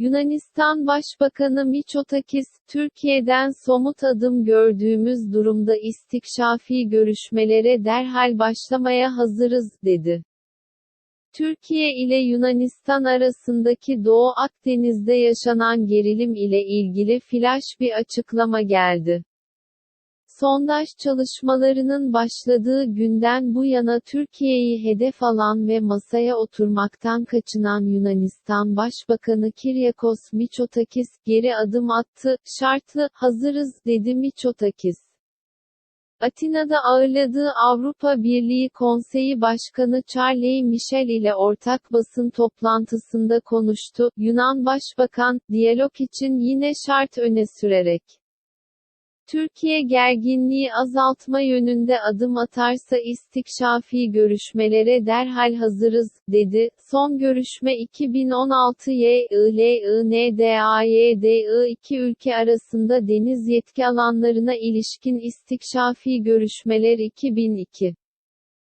Yunanistan Başbakanı Mitsotakis, Türkiye'den somut adım gördüğümüz durumda istikşafi görüşmelere derhal başlamaya hazırız, dedi. Türkiye ile Yunanistan arasındaki Doğu Akdeniz'de yaşanan gerilim ile ilgili flash bir açıklama geldi. Sondaj çalışmalarının başladığı günden bu yana Türkiye'yi hedef alan ve masaya oturmaktan kaçınan Yunanistan Başbakanı Kyriakos Mitsotakis, geri adım attı, şartlı, hazırız, dedi Mitsotakis. Atina'da ağırladığı Avrupa Birliği Konseyi Başkanı Charles Michel ile ortak basın toplantısında konuştu. Yunan Başbakan, diyalog için yine şart öne sürerek, Türkiye gerginliği azaltma yönünde adım atarsa istikşafi görüşmelere derhal hazırız, dedi. Son görüşme 2016 YILINDAYDI iki ülke arasında deniz yetki alanlarına ilişkin istikşafi görüşmeler 2002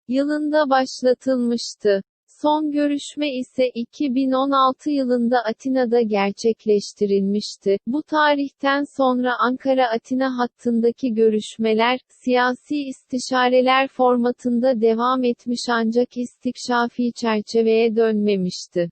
yılında başlatılmıştı. Son görüşme ise 2016 yılında Atina'da gerçekleştirilmişti. Bu tarihten sonra Ankara-Atina hattındaki görüşmeler, siyasi istişareler formatında devam etmiş ancak istikşafi çerçeveye dönmemişti.